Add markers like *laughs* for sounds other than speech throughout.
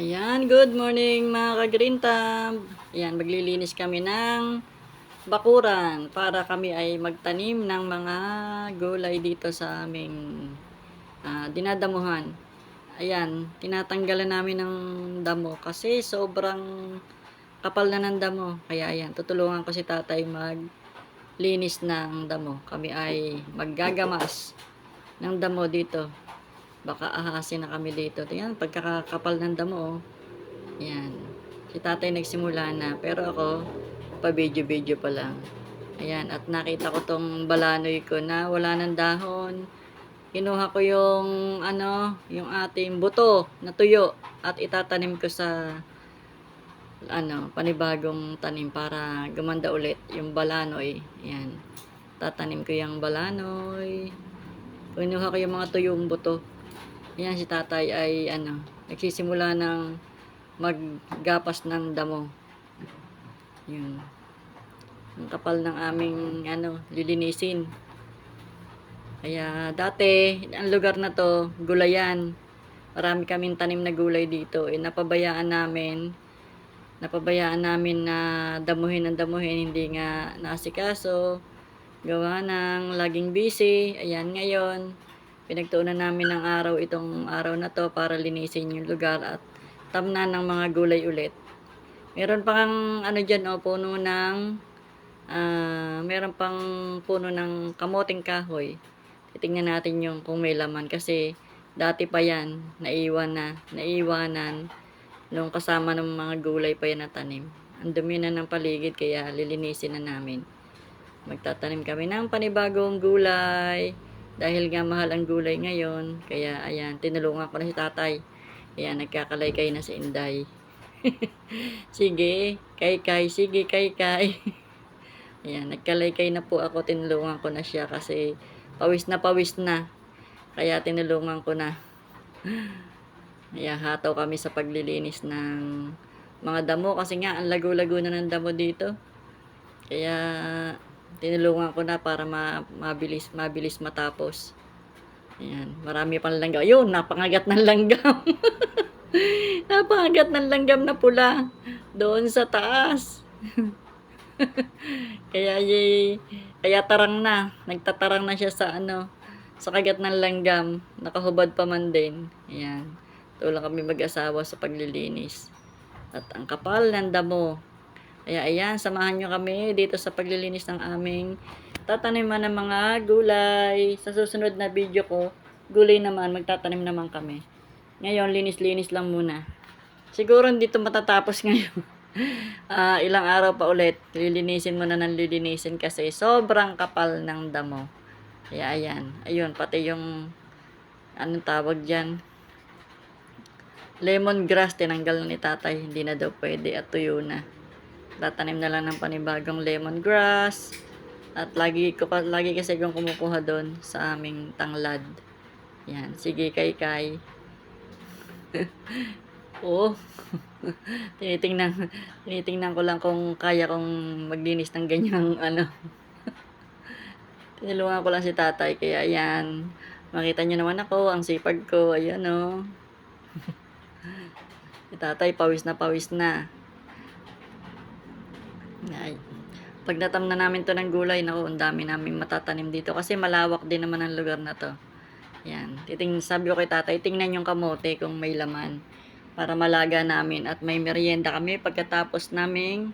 Ayan, good morning mga ka-green thumb. Ayan, maglilinis kami ng bakuran para kami ay magtanim ng mga gulay dito sa aming ah, dinadamuhan. Ayan, tinatanggalan namin ng damo kasi sobrang kapal na ng damo. Kaya ayan, tutulungan ko si tatay maglinis ng damo. Kami ay maggagamas ng damo dito. Baka ahasin na kami dito. Tingnan, pagkakapal ng damo, oh. Yan. Si tatay nagsimula na. Pero ako, pa-video-video pa lang. Ayan. At nakita ko tong balanoy ko na wala ng dahon. Kinuha ko yung, ano, yung ating buto na tuyo. At itatanim ko sa, ano, panibagong tanim para gumanda ulit yung balanoy. Ayan. Tatanim ko yung balanoy. Kinuha ko yung mga tuyong buto. Yan si tatay ay ano, nagsisimula ng maggapas ng damo. Yun. Ang kapal ng aming ano, lilinisin. Kaya dati, ang lugar na to, gulayan. Marami kaming tanim na gulay dito. Eh, napabayaan namin. Napabayaan namin na damuhin ang damuhin. Hindi nga naasikaso. Gawa ng laging busy. Ayan ngayon pinagtuunan namin ng araw itong araw na to para linisin yung lugar at tamnan ng mga gulay ulit. Meron pang ano dyan, oh, puno ng ah, meron pang puno ng kamoting kahoy. Titingnan natin yung kung may laman kasi dati pa yan, naiwan na, naiwanan nung kasama ng mga gulay pa yan na tanim. Ang dumi na ng paligid kaya lilinisin na namin. Magtatanim kami ng panibagong gulay. Dahil nga mahal ang gulay ngayon, kaya ayan, tinulungan ko na si tatay. Ayan, nagkakalaykay na si Inday. *laughs* sige, kay kay, sige kay kay. *laughs* ayan, nagkalaykay na po ako, tinulungan ko na siya kasi pawis na pawis na. Kaya tinulungan ko na. *laughs* Kaya hataw kami sa paglilinis ng mga damo kasi nga ang lago-lago na ng damo dito. Kaya tinulungan ko na para ma- mabilis mabilis matapos. Ayan, marami pang langgam. Ayun, napangagat ng langgam. *laughs* napangagat ng langgam na pula doon sa taas. *laughs* kaya yay, kaya tarang na. Nagtatarang na siya sa ano, sa kagat ng langgam. Nakahubad pa man din. Ayan. Tulong kami mag-asawa sa paglilinis. At ang kapal ng damo. Kaya ayan, samahan nyo kami dito sa paglilinis ng aming tataniman ng mga gulay. Sa susunod na video ko, gulay naman, magtatanim naman kami. Ngayon, linis-linis lang muna. Siguro hindi ito matatapos *laughs* ngayon. Ah, ilang araw pa ulit, lilinisin mo na ng lilinisin kasi sobrang kapal ng damo. Kaya ayan, ayun, pati yung anong tawag dyan, lemongrass, tinanggal na ni tatay, hindi na daw pwede at tuyo na tatanim na lang ng panibagong lemongrass. At lagi ko lagi kasi akong kumukuha doon sa aming tanglad. Yan, sige kay kay. *laughs* Oo. *laughs* tinitingnan, tinitingnan ko lang kung kaya kong maglinis ng ganyang *laughs* ano. Tinulungan ko lang si tatay, kaya ayan. Makita niyo naman ako, ang sipag ko, ayan o. si tatay, pawis na pawis na. Ay, pag natam na namin to ng gulay, naku, ang dami namin matatanim dito kasi malawak din naman ang lugar na to. Yan, titing sabi ko kay tatay, tingnan yung kamote kung may laman para malaga namin at may merienda kami pagkatapos naming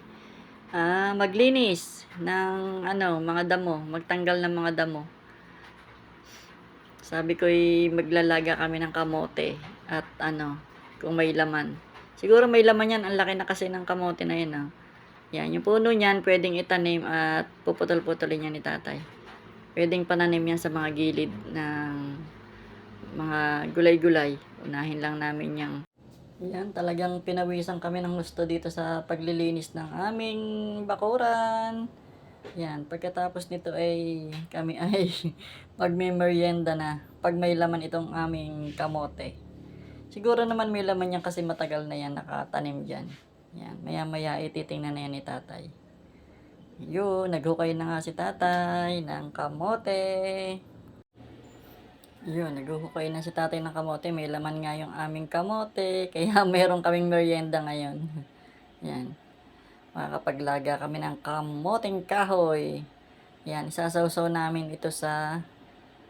ah, maglinis ng ano, mga damo, magtanggal ng mga damo. Sabi ko maglalaga kami ng kamote at ano, kung may laman. Siguro may laman yan, ang laki na kasi ng kamote na yan ah. Yan, yung puno niyan, pwedeng itanim at puputol-putulin yan ni tatay. Pwedeng pananim yan sa mga gilid ng mga gulay-gulay. Unahin lang namin yung yan, talagang pinawisan kami ng gusto dito sa paglilinis ng aming bakuran. Yan, pagkatapos nito ay kami *laughs* ay magme-merienda na pag may laman itong aming kamote. Siguro naman may laman yan kasi matagal na yan nakatanim dyan. Yan, maya-maya ititingnan na yan ni tatay. Yun, naghukay na nga si tatay ng kamote. Yun, naghuhukay na si tatay ng kamote. May laman nga yung aming kamote. *laughs* Kaya meron kaming merienda ngayon. *laughs* Yan. Makakapaglaga kami ng kamoteng kahoy. Yan, isasawsaw namin ito sa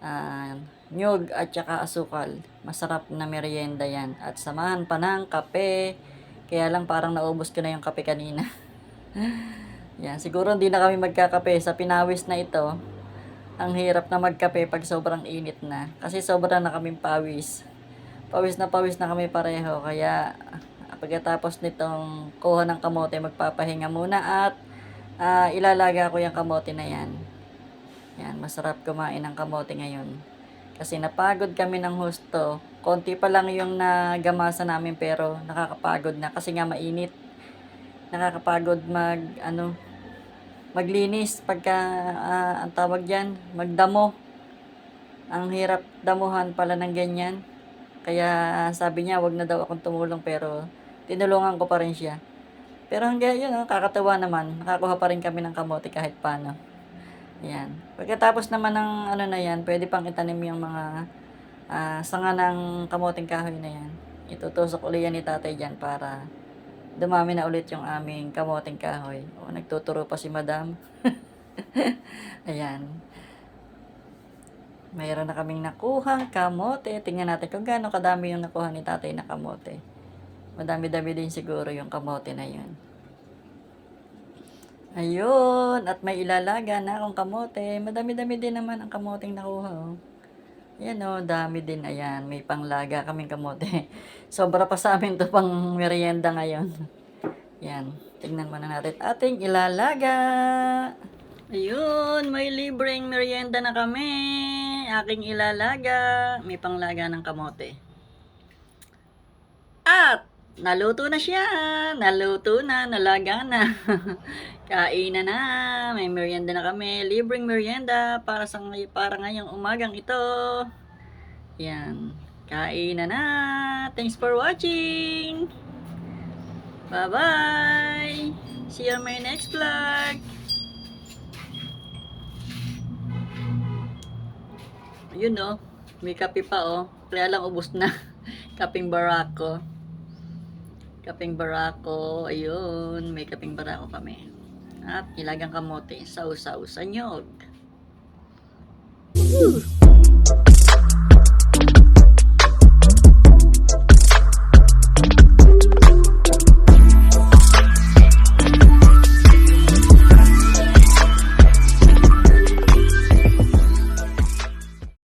ah, nyug at saka asukal. Masarap na merienda yan. At samahan pa ng kape. Kaya lang parang naubos ko na yung kape kanina. *laughs* yan, siguro hindi na kami magkakape sa pinawis na ito. Ang hirap na magkape pag sobrang init na. Kasi sobrang na kaming pawis. Pawis na pawis na kami pareho. Kaya pagkatapos nitong kuha ng kamote, magpapahinga muna at ah, ilalaga ko yung kamote na yan. Yan, masarap kumain ng kamote ngayon. Kasi napagod kami ng husto. Konti pa lang yung nagamasa namin pero nakakapagod na kasi nga mainit. Nakakapagod mag ano maglinis pagka ah, ang tawag diyan, magdamo. Ang hirap damuhan pala ng ganyan. Kaya sabi niya wag na daw akong tumulong pero tinulungan ko pa rin siya. Pero hanggang yun, kakatawa naman. Nakakuha pa rin kami ng kamote kahit paano. Yan. Pagkatapos naman ng ano na yan, pwede pang itanim yung mga ah, sanga ng kamoting kahoy na yan. Itutusok uli yan ni tatay dyan para dumami na ulit yung aming kamoting kahoy. O, nagtuturo pa si madam. *laughs* Ayan. Mayroon na kaming nakuhang kamote. Tingnan natin kung gaano kadami yung nakuha ni tatay na kamote. Madami-dami din siguro yung kamote na yun. Ayun, at may ilalaga na akong kamote. Madami-dami din naman ang kamoteng nakuha. Oh. Yan o, dami din. Ayan, may panglaga kaming kamote. *laughs* Sobra pa sa amin to pang merienda ngayon. Yan, tingnan muna natin ating ilalaga. Ayun, may libreng merienda na kami. Aking ilalaga. May panglaga ng kamote. At naluto na siya. Naluto na, nalaga na. *laughs* Kainan na. May merienda na kami. Libreng merienda para sa para ngayong umagang ito. Yan. Kainan na. Thanks for watching. Bye-bye. See you on my next vlog. Ayun no. May kape pa oh. Kaya lang ubos na. *laughs* Kaping barako. Kaping barako. Ayun. May kaping barako kami. At nilagang kamote. Sausaw sa nyog. Woo!